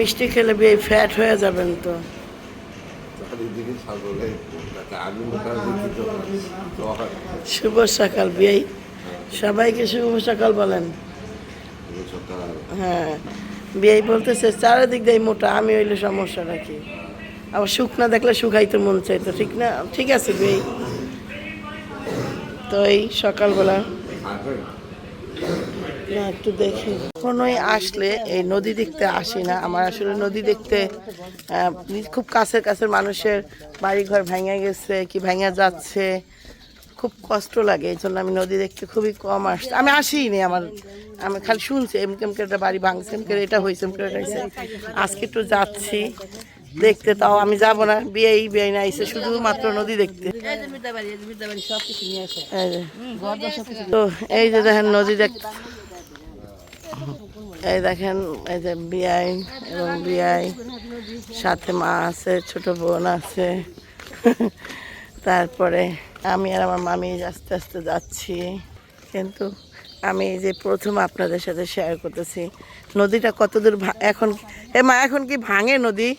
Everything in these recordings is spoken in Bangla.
মিষ্টি খেলে বিয়ে ফ্যাট হয়ে যাবেন তো। তো শুভ সকাল, বিয়ে। সবাইকে শুভ সকাল বলেন। হ্যাঁ বিয়ে বলতেছে, চারিদিক দিয়ে মোটা, আমি হইলে সমস্যা রাখি আবার সুখ না দেখলে শুকাইতে মন চাইতো ঠিক না? ঠিক আছে, বিয়ে। তো এই সকালবেলা না একটু দেখি। কখনোই আসলে এই নদী দেখতে আসি না। আমার আসলে নদী দেখতে খুব কাছের কাছের মানুষের বাড়ি ঘর ভেঙে গেছে কি ভেঙে যাচ্ছে। খুব কষ্ট লাগে এই জন্য আমি নদী দেখতে খুবই কম আসছি। আমি আসিনি আমার আমি খালি শুনছি এম কেম একটা বাড়ি ভাঙছে এমকে এটা হয়েছে এমকে এটা হয়েছে। আজকে একটু যাচ্ছি দেখতে তাও আমি যাব না বিয়েই বিয়ে না এসে শুধুমাত্র নদী দেখতে। তো এই যে দেখেন নদী দেখ এই দেখেন, এই যে বিয়াই এবং বিয়াই সাথে মা আছে, ছোট বোন আছে। তারপরে আমি আর আমার মামি আস্তে আস্তে যাচ্ছি। কিন্তু আমি এই যে প্রথম আপনাদের সাথে শেয়ার করতেছি, নদীটা কতদূর এখন, এ মা, এখন কি ভাঙে নদী?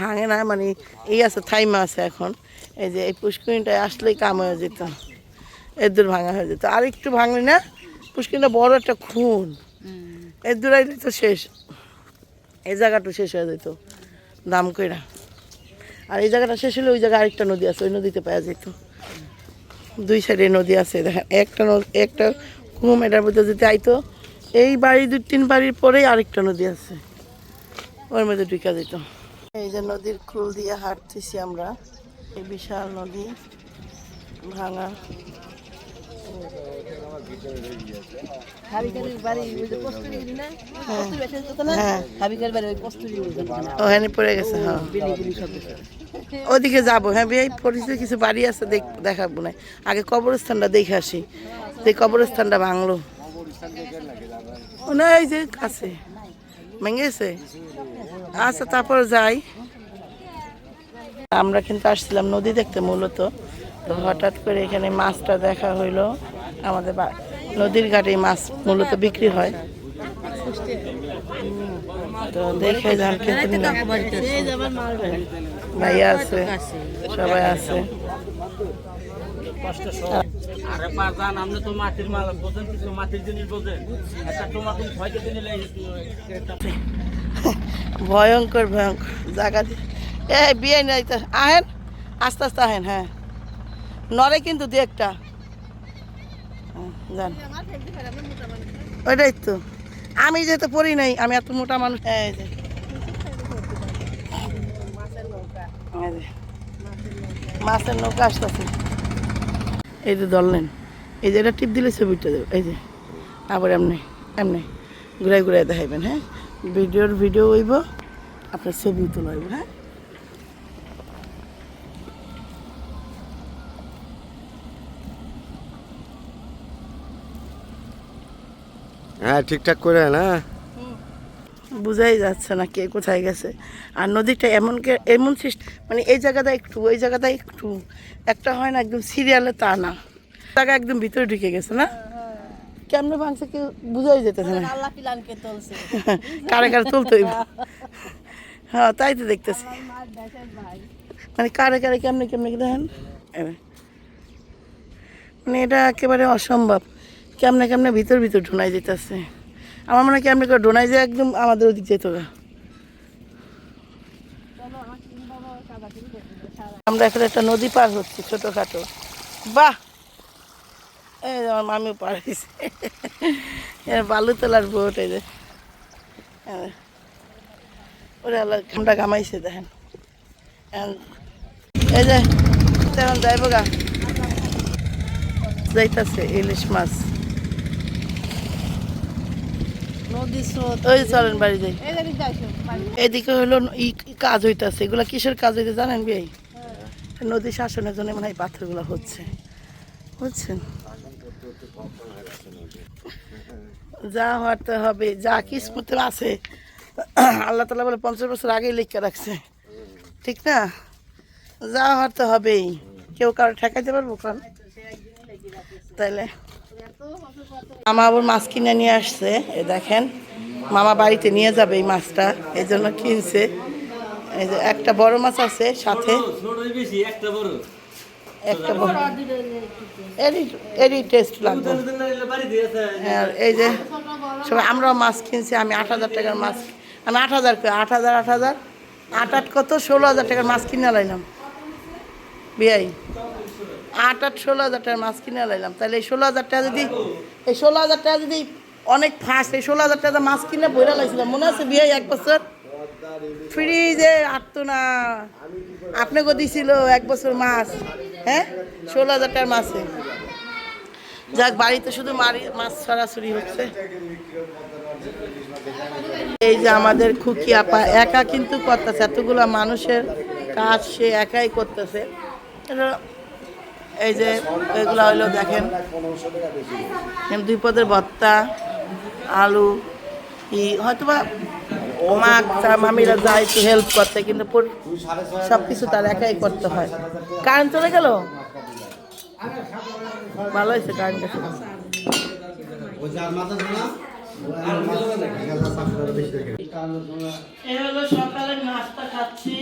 ভাঙে না মানে এই আছে, থাইমা আছে এখন। এই যে এই পুষ্করিণটায় আসলেই কাম হয়ে যেত এর দূর ভাঙা হয়ে যেত। আর একটু ভাঙলি না, পুষ্করিণটা বড় একটা খুন। এর দূর আইলে তো শেষ। এই জায়গাটা শেষ হয়ে যেত। দাম কইরা। আর এই জায়গাটা শেষ হলে ওই জায়গায় আরেকটা নদী আছে, ওই নদীতে পাওয়া যেত। দুই সাইডে নদী আছে, দেখেন। একটা নদ- একটা ঘুম এটার মধ্যে যদি আইতো, এই বাড়ি, দুই, তিন বাড়ির পরেই আরেকটা নদী আছে। ওর মধ্যে ঢুকা যেত। এই যে নদীর কুল দিয়ে হাঁটতেছি আমরা। এই বিশাল নদী। ভাঙা। ওখানে পড়ে গেছে হ্যাঁ। ওদিকে যাব হ্যাঁ বিয়ে পরিচিত কিছু বাড়ি আছে দেখ- দেখাবো না। আগে কবরস্থানটা দেখে আসি। যে কবরস্থানটা ভাঙলো। না এই যে কাছে। ভেঙে গেছে আচ্ছা তারপর যাই। আমরা কিন্তু আসছিলাম নদী দেখতে মূলত। তো হঠাৎ করে এখানে মাছটা দেখা হইল। আমাদের বা- নদীর ঘাটে মাছ মূলত বিক্রি হয়। তো দেখে যান কিন্তু নিলাম। ভাইয়া আছে সবাই আছে। আরে পাজান আপনি তো মাটির মাল বোঝেন কিছু মাটির জিনিস বোঝেন। একটা টমাটো ছয় কেজি ভয়ঙ্কর ভয়ঙ্কর। জায়গা এ বিয়ে নাই তো। আহেন আস্তে আস্তে আহেন হ্যাঁ। নরে কিন্তু দু একটা। ওইটাই তো। আমি যেহেতু পড়ি নাই আমি এত মোটা মানুষ। মাছের নৌকা আসতেছে। এই যে ধরলেন। এই যে এটা টিপ দিলে ছবিটা দেবে। এই যে। আবার এমনি এমনি ঘুরাই ঘুরাই দেখাইবেন হ্যাঁ? ভিডিওর ভিডিও হইব আপনার ছবি তোলা হইব হ্যাঁ? হ্যাঁ ঠিকঠাক করে না বুঝাই যাচ্ছে না কে কোথায় গেছে। আর নদীটা এমন এমন মানে এই জায়গাটা একটু ওই জায়গাটা একটু। একটা হয় না একদম সিরিয়ালে তা না। জায়গা একদম ভিতরে ঢুকে গেছে না? কেমনে ভাঙছে কেউ বুঝাই যেতেছে না। কারে কারে তুলতে হইব? হ্যাঁ তাই তো দেখতেছি। মানে কারে কারে কেমনে কেমনে দেখেন। মানে এটা একেবারে অসম্ভব। কেমনে কেমনে ভিতর ভিতর ঢোনাই যেতেছে। আমার মনে হয় কেমনে করে ঢোনাই যায় একদম আমাদের ওদিক যেত আমরা এখন একটা নদী পার হচ্ছি ছোটোখাটো। বাহ! এই আমার মামিও পার হয়েছে। বালু তোলার বোট এই যে। হ্যাঁ। ওরে আল্লাহ ঘামটা ঘামাইছে, দেখেন। এখন এই যে যাইব গা। যাইতাছে ইলিশ মাছ। ওই চলেন বাড়ি যাই। এদিকে হলো কাজ হইতাছে। এগুলা কিসের কাজ হইতে জানেন ভাই? নদী শাসনের জন্য মনে পাথরগুলো হচ্ছে। বুঝছেন? যা হতে হবে যা কিসমতে আছে। আল্লাহ তালা বলে পঞ্চাশ বছর আগেই লিখে রাখছে। ঠিক না? যা হতে হবেই। কেউ কারও ঠেকাইতে পারব? কারণ তাইলে আমার আবার মাছ কিনে নিয়ে আসছে, এ দেখেন। মামা বাড়িতে নিয়ে যাবে এই মাছটা, এই জন্য কিনছে। এই যে একটা বড় মাছ আছে সাথে। একটা বড়। এরই টেস্ট লাগবে। আর এই যে সবাই, আমরাও মাছ কিনছি, আমি আট হাজার টাকার মাছ। আমি আট হাজার আট হাজার আট হাজার? আট আট কত? ষোলো হাজার টাকার মাছ কিনে লাইলাম বিয়াই। আট আট ষোলো হাজার টাকার মাছ কিনে লাইলাম তাহলে এই ষোলো হাজার টাকা যদি এই ষোলো হাজার টাকা যদি অনেক ফার্স্ট এই ষোলো হাজার টাকা মাছ কিনে বইরা লাইছিলাম। মনে আছে বিয়াই এক বছর? ফ্রিজে আটতো না। আপনাকে দিছিল এক বছর মাছ। হ্যাঁ? ষোলো হাজার টাকার মাছে। যাক, বাড়িতে শুধু মারি মাছ ছড়াছড়ি হচ্ছে। এই যে আমাদের খুকি আপা, একা কিন্তু করতেছে। এতগুলো মানুষের কাজ সে একাই করতেছে। এই যে এগুলো হইল দেখেন। দুই পদের ভত্তা আলু, ই হয়তো বা মা মামিরা যায় একটু হেল্প করতে, কিন্তু সব কিছু তার একাই করতে হয়। কারেন্ট চলে গেল? ভালো হয়েছে কারেন্ট গেছে সকালে নাস্তা খাচ্ছি,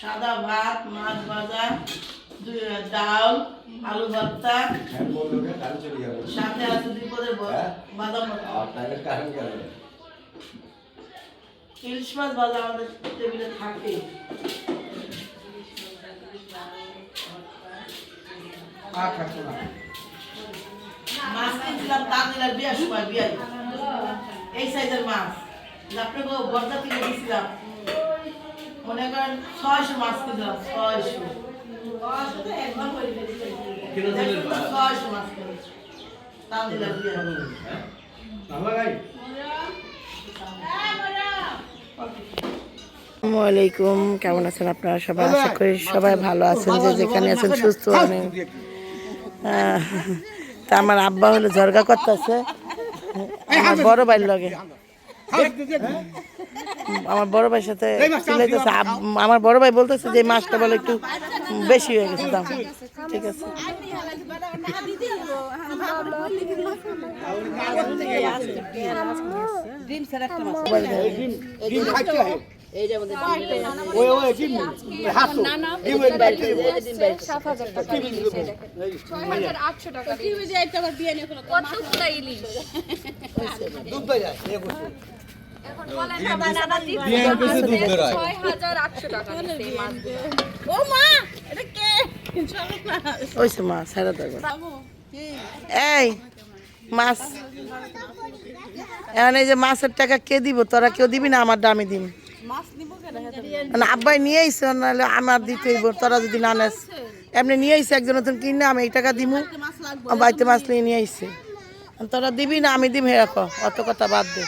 সাদা ভাত, মাছ ভাজা। ডাল আলু ভর্তা। সাথে আছে দুই পদের বাদাম ইলিশ মাছ ভাজা আমাদের টেবিলে থাকে। মাছ কিনছিলাম তাঁতিলার বিয়ার সময় বিয়ার এই সাইজের মাছ। আপনাকে কিনে দিয়েছিলাম মনে করেন ছয়শো মাছ কিনলাম ছয়শো। আলাইকুম কেমন আছেন আপনারা সবাই? আশা করি সবাই ভালো আছেন যে যেখানে আছেন সুস্থ আছেন তা আমার আব্বা হলো ঝরগা করতেছে। আমার বড় ভাইয়ের লগে। আমার বড় ভাইয়ের সাথে আমার বড় ভাই বলতেছে যে মাছটা বলে একটু বেশি হয়ে গেছে দাম। ঠিক আছে। ইলিশ ছয় হাজার আটশো টাকা কতগুলা ইলিশ ওইসে মাছ সারা দেবো এই মাছ। এখন এই যে মাছের টাকা কে দিব? তোরা কেউ দিবি না? আমার দামে দিন না আব্বাই নিয়ে আইসে নাহলে আমার দিতে হইব। তোরা যদি না নেস। এমনি নিয়ে আইসে একজন নতুন কিনে আমি এই টাকা দিমু। বাড়িতে মাছ নিয়ে নিয়ে আইসে তোরা দিবি না আমি দিম হে রাখো। অত কথা বাদ দে।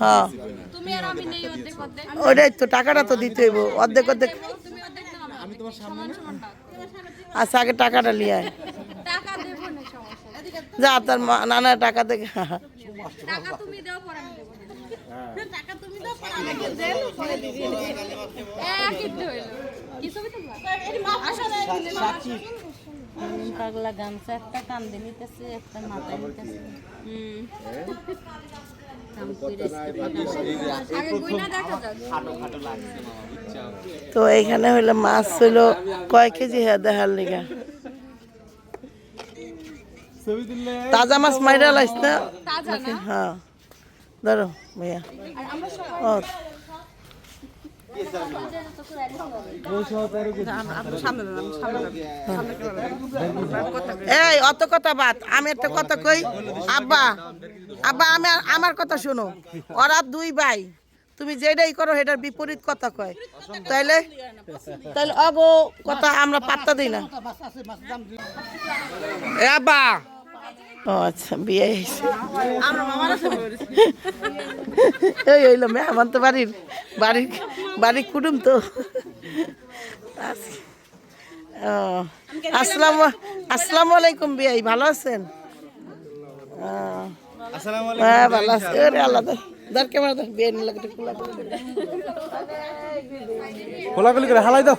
হ্যাঁ। তুমি আর আমি নেই অর্ধেক অর্ধেক। ওইটাই তো টাকাটা তো দিতে হইব। অর্ধেক অর্ধেক সমান। আচ্ছা আগে টাকাটা লিয়ে আয়। টাকা দেবো না সমস্যা নেই। যা তোর মা- নানা টাকা দেখে টাকা তুমি দাও পরে আমি দেবো। একই তো হইল। কি ছবি তুলবা? আসো। পাগলা গামছা একটা কান্দে নিতেছে একটা মাথায় নিতেছে আগে গুইনা দেখা যাক তো এখানে হইল মাছ হইল কয় কেজি হ্যাঁ দেখার লিগা তাজা মাছ মাইরা লাইস না? না? হ্যাঁ। ধরো ভাইয়া। ও। এই, অত কথা বাদ। আমি একটা কথা কই? আব্বা আব্বা, আমি আমার কথা শোনো। ওরা দুই ভাই। তুমি যেটাই করো, সেটার বিপরীত কথা কয়। তাইলে? তাইলে অগো কথা আমরা পাত্তা দিই না। আব্বা ও আচ্ছা বিয়ে হয়েছে। এই হইল মেহমান তো বাড়ির বাড়ির বাড়ির কুটুম তো। আস- ও, আসসালাম আসসালামু আলাইকুম বিয়াই ভালো আছেন? ও, হ্যাঁ ভালো আছে। ওরে আল্লাহ দে ক্যামেরা দার বিয়ে। খোলাখুলি করে হালাই দাও।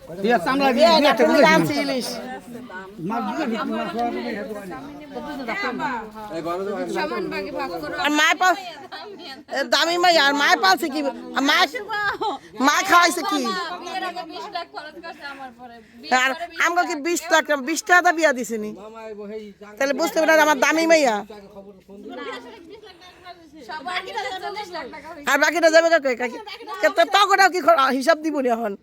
সমান ভাগে ভাগ করো আর মায় পাল এ দামি মাই আর মায় পালছে কি মা খাওয়াইছে কি বিয়ের আগে 20 লাখ খরচ করছে আমার পরে আর আমাকে কি বিশ লাখ বিশ টাকা বিয়া দিছিনি তাহলে বুঝতে পারে আমার দামি মাইয়া সবার কিনা 40 লাখ টাকা হইছে আর বাকিটা যাবে কাকে কাকি তকটাও কি খ- হিসাব দিব এখন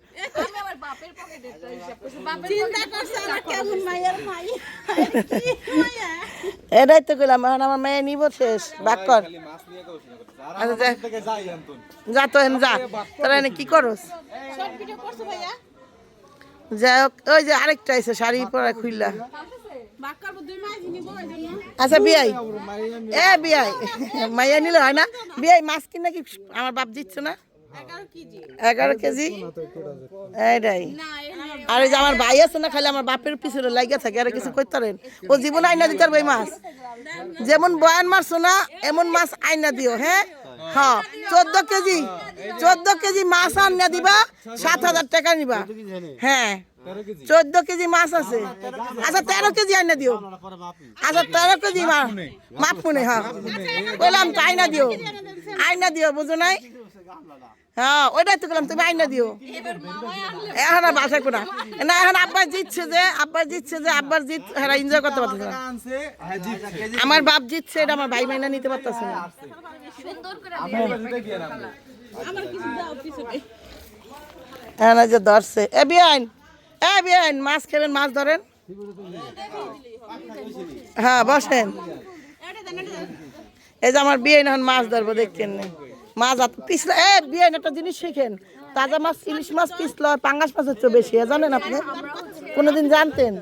এটাই তো কইলাম, এখন আমার মেয়ে নিব শেষ, বাক কর। আচ্ছা যা। তো যা, তোরা কি করস? যাই হোক, ওই যে আরেকটা আছে, শাড়ি পরা খুললা আচ্ছা বিয়াই। এ, বিয়াই। মাইয়া নিলে হয় না? বিয়াই, মাছ কিনা কি আমার বাপ দিচ্ছে না? 11 কেজি এগারো কেজি। এইটাই। না এই যে আমার ভাই আছে না, খালি আমার বাপের পিছনে লাগিয়ে থাকে, আর কিছু করতে পারেন। ও জীবন আইনা দিতে পারবে মাছ। যেমন বয়ান মারছো না, এমন মাছ আইনা দিও হ্যাঁ? হ্যাঁ চোদ্দ কেজি চোদ্দ কেজি মাছ আইনা দিবা, সাত হাজার টাকা নিবা। হ্যাঁ চোদ্দ কেজি মাছ আছে। আচ্ছা তেরো কেজি আইনা দিও। আচ্ছা তেরো কেজি মা মাপ মনে হ্যাঁ। বললাম তো আইনা দিও। আইনা দিও, বুঝো নাই? হ্যাঁ ওইটাই তো তুমি দিও। না। এখন জিতছে যে যে হেরা এনজয় করতে পারতেছে না। হ্যাঁ আমার বাপ জিতছে, এটা আমার ভাই মাইনা নিতে পারতেছে না। এই যে ধরছে। এ, বিয়াইন এ, বিয়াইন, মাছ খেবেন মাছ ধরেন। হ্যাঁ বসেন। এই যে আমার বিয়ে মাছ ধরবো দেখছেন না মাছ পিছলা এ বিয়ে একটা জিনিস শিখেন। তাজা মাছ ইলিশ মাছ পিছলা হয়, পাঙ্গাস মাছ হচ্ছে বেশি জানেন আপনি? কোনোদিন জানতেন?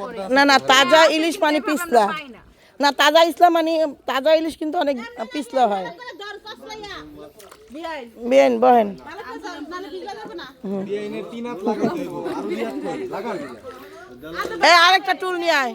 পরে না না তাজা ইলিশ মানে পিছলা। না তাজা ইসলাম মানে তাজা ইলিশ কিন্তু অনেক পিছলা হয়। বিয়েন বহেন। আরেকটা টুল নিয়ে আয়।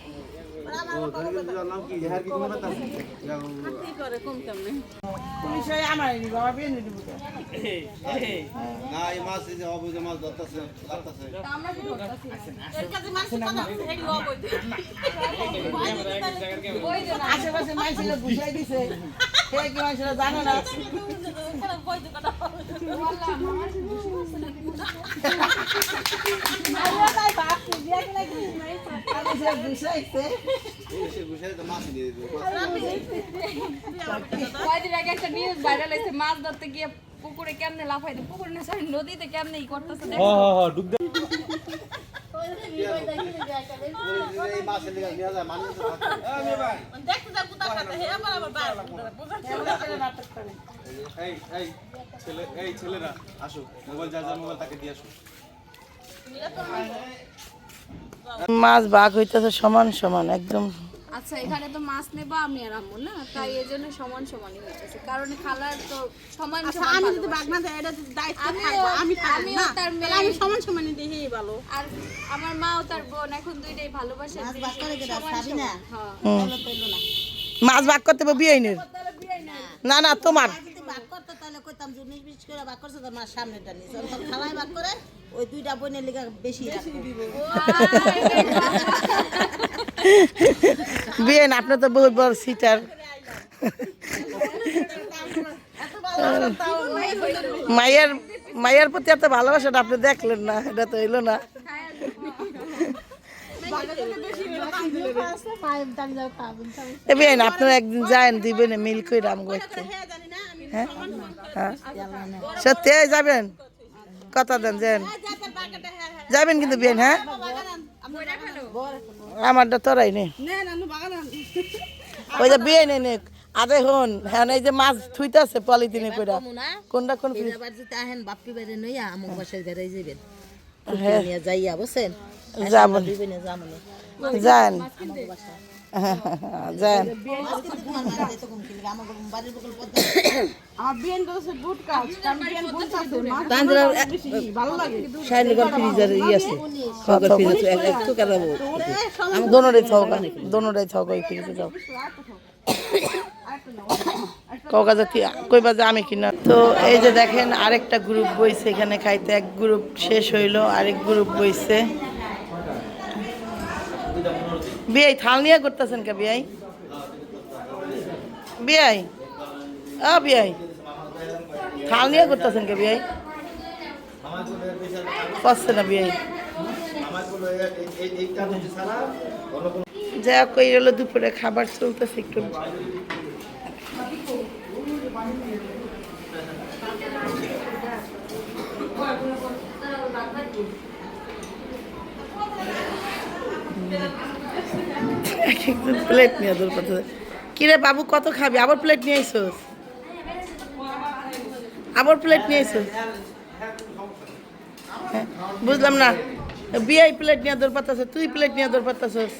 আশেপাশে মাইছিল বুঝাই দিছে জানো না কয়দিন আগে একটা নিউজ ভাইরাল হয়েছে মাছ ধরতে গিয়ে পুকুরে কেমনে লাফাইতে পুকুরে না সরি নদীতে কেমনে ই করতেছে এই ছেলেরা আসুক মোবাইল মোবাইল তাকে দিয়ে আসুক মাছ বাঘ হইতেছে সমান সমান একদম আচ্ছা এখানে তো মাছ নেব আমি আর আম্মু না তাই এই জন্য সমান সমানই হয়েছে কারণ খালার তো সমান আচ্ছা, সমান আমি যদি বাগনা দেয় এটা যদি দায়িত্ব আমি আমি আমি। তার মেয়ে। আমি সমান সমানই দেখি ভালো আর আমার মাও তার বোন এখন দুইটাই ভালোবাসে মাছ ভাগ করে দেবে সাবি না? হ্যাঁ। ভালো তৈল না মাছ ভাগ করতে বিয়াইনের না না তোমার করতো তাহলে কইতাম যে উনিশ বিশ করে করছে তো মার সামনেটা নিয়ে যখন খালাই বাঘ করে ওই দুইটা বোনের লিগা বেশি বিয়েন আপনি তো বহুত বড় সিটার মায়ের মায়ের প্রতি এত ভালোবাসাটা আপনি দেখলেন না এটা তো হইল না। আপনারা একদিন যায়েন দিবেন মিল করে রাম করতে হ্যাঁ? হ্যাঁ? সত্যি যাবেন? কথা দেন যেন। যাবেন কিন্তু বিয়েন হ্যাঁ? আমারটা তোরাই নে। ওই যে বিয়ে নে নে আরে হন হ্যাঁ এই যে মাছ থুইতাছে পলিথিনে কইরা। কোনটা কোন বাপ্পি বাইরে নইয়া আমুক বাসায় ঘরে যাবেন হ্যাঁ নিয়ে যাইয়া বুঝছেন যাব দুই বোনে যাব না যান যান দোনোটাই থাকা দোনোটাই থাকা ওই ফিরিতে যাও ককা জাতি কইবা যে আমি কিনা? তো এই যে দেখেন আরেকটা গ্রুপ বইছে এখানে খাইতে। এক গ্রুপ শেষ হইল আরেক গ্রুপ বইছে। বিয়াই, থাল নিয়ে করতেছেন কে বিয়াই? বিয়াই? আ, বিয়াই। থাল নিয়ে করতেছেন কে বিয়াই? পাচ্ছে না বিয়াই। যা কই হলো দুপুরে খাবার চলতেছে একটু। এক একজন প্লেট নিয়ে দূর করতে কিরে বাবু কত খাবি? আবার প্লেট নিয়ে আইসোস। আবার প্লেট নিয়ে আইসোস। হ্যাঁ, বুঝলাম না। বিআই প্লেট নিয়ে দৌড় পাতাছ তুই প্লেট নিয়ে দৌড় পাতাছস